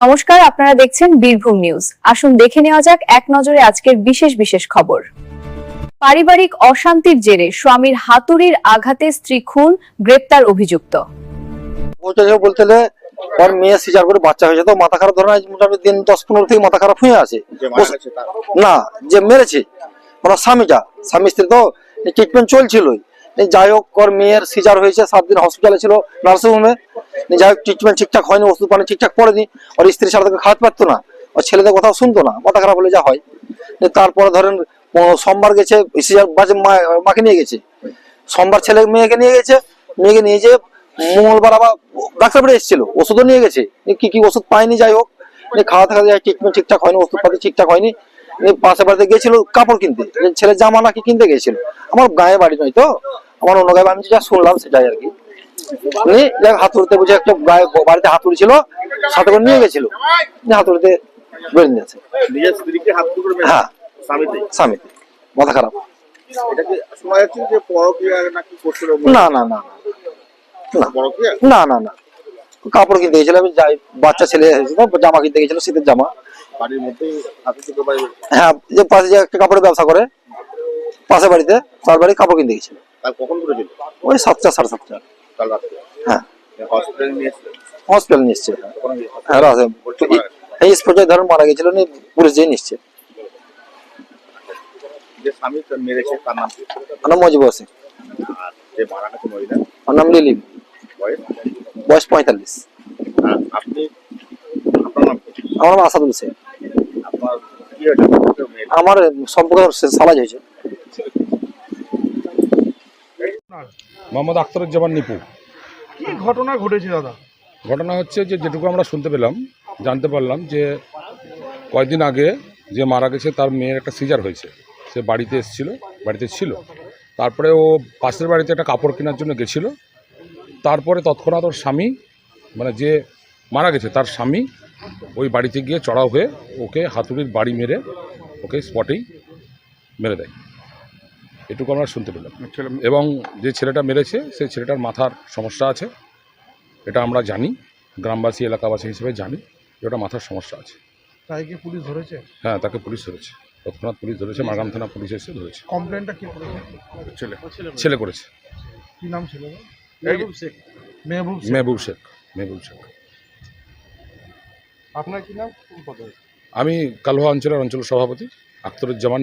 নমস্কার আপনারা দেখছেন বীরভূম নিউজ। আসুন দেখে নেওয়া যাক এক নজরে আজকের বিশেষ বিশেষ খবর। পারিবারিক অশান্তির জেরে স্বামীর হাতুড়ির আঘাতে স্ত্রী খুন গ্রেপ্তার অভিযুক্ত। বলতে বলতে গেলে ওর মেয়ে সিজার করে বাচ্চা হয়েছে। তো মাথা খারাপ ধরে মোটামুটি দিন দশ পনেরো থেকে মাথা খারাপ হয়ে আছে। না যে মেরেছে ওনার স্বামীটা স্বামী স্ত্রী তো ট্রিটমেন্ট চলছিলই। যাই হোক ওর মেয়ের সিজার হয়েছে সাত দিন হসপিটালে ছিল নার্সিং হোমে যাই হোক ট্রিটমেন্ট ঠিকঠাক হয়নি, ওষুধ পানি ঠিকঠাক পড়েনি ওর স্ত্রী ছাড়া তাকে খাওয়াতে পারতো না ওর ছেলেদের কথাও শুনতো না, মাথা খারাপ হলে যা হয়। তারপরে ধরেন সোমবার গেছে মাকে নিয়ে গেছে। সোমবার ছেলে মেয়েকে নিয়ে গেছে, মেয়েকে নিয়ে যে মঙ্গলবার আবার ডাক্তার বাড়ি এসেছিল, ওষুধও নিয়ে গেছে। কি কি ওষুধ পায়নি, যাই হোক খাওয়া থাকা যায় ট্রিটমেন্ট ঠিকঠাক হয়নি, ওষুধ পাতি ঠিকঠাক হয়নি পাশে বাড়িতে গেছিল কাপড় কিনতে। ছেলে জামা নাকি কিনতে গেছিল। আমার গায়ে বাড়ি নয় তো, আমার অন্য গায়ে আমি যা শুনলাম সেটাই আর কি। যাক হাতুড়িতে বুঝে একটা গায়ে বাড়িতে হাতুড়ি ছিল সাথে করে নিয়ে গেছিল। হাতুড়িতে বেরিয়ে নিয়েছে হ্যাঁ। স্বামীতে? মাথা খারাপ। না না না না। না। না না কাপড় কিনতে গেছিল যাই বাচ্চা ছেলে জামা কিনতে গেছিল শীতের জামা। হ্যাঁ যে পাশে যে একটা কাপড়ের ব্যবসা করে পাশে বাড়িতে তার বাড়ি কাপড় কিনতে গেছিল। ওই সাতটা সাড়ে সাতটা। কাল হ্যাঁ। হসপিটালে নিয়ে তখন হ্যাঁ। রাতে। মারা গেছে। এই স্পটে ধরুন মারা গেছিল নিয়ে পুলিশ যেয়ে নিচ্ছে। যে স্বামী তার মেরেছে তার নাম? আমার নাম মজিব আছে যে মারা গেছে মহিলা? আমার নাম লিলি। বয়স? বয়স পঁয়তাল্লিশ। আর আপনি আমার নাম আসাদুল আমার সম্পর্কে সালাজ হয়েছে। মোহাম্মদ আখতারুজ্জামান নিপু। কি ঘটনা ঘটেছে দাদা? ঘটনা হচ্ছে যে যেটুকু আমরা শুনতে পেলাম জানতে পারলাম যে কয়েকদিন আগে যে মারা গেছে তার মেয়ের একটা সিজার হয়েছে। সে বাড়িতে এসেছিল বাড়িতে ছিল। তারপরে ও পাশের বাড়িতে একটা কাপড় কেনার জন্য গেছিল। তারপরে তৎক্ষণাৎ ওর স্বামী মানে যে মারা গেছে তার স্বামী ওই বাড়িতে গিয়ে চড়াও হয়ে ওকে হাতুড়ির বাড়ি মেরে ওকে স্পটেই মেরে দেয়। এটুকু আমরা শুনতে পেলাম। এবং যে ছেলেটা মেরেছে সেই ছেলেটার মাথার সমস্যা আছে। এটা আমরা জানি গ্রামবাসী এলাকাবাসী হিসেবে জানি যে ওটা মাথার সমস্যা আছে। তাই কি পুলিশ ধরেছে? হ্যাঁ তাকে পুলিশ ধরেছে। তৎক্ষণাৎ পুলিশ ধরেছে মারগাম থানা পুলিশ এসে ধরেছে। কমপ্লেনটা কি করেছে? ছেলে। ছেলে করেছে। কি নাম ছিল মেহবুব শেখ। মেহবুব শেখ। মেহবুব শেখ মেহবুব শেখ। আপনার কি নাম? আমি কালোয়া অঞ্চলের অঞ্চল সভাপতি আখতারুজ্জামান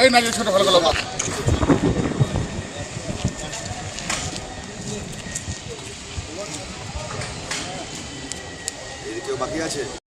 এই না ছোট ভালো ভালো বাকি আছে।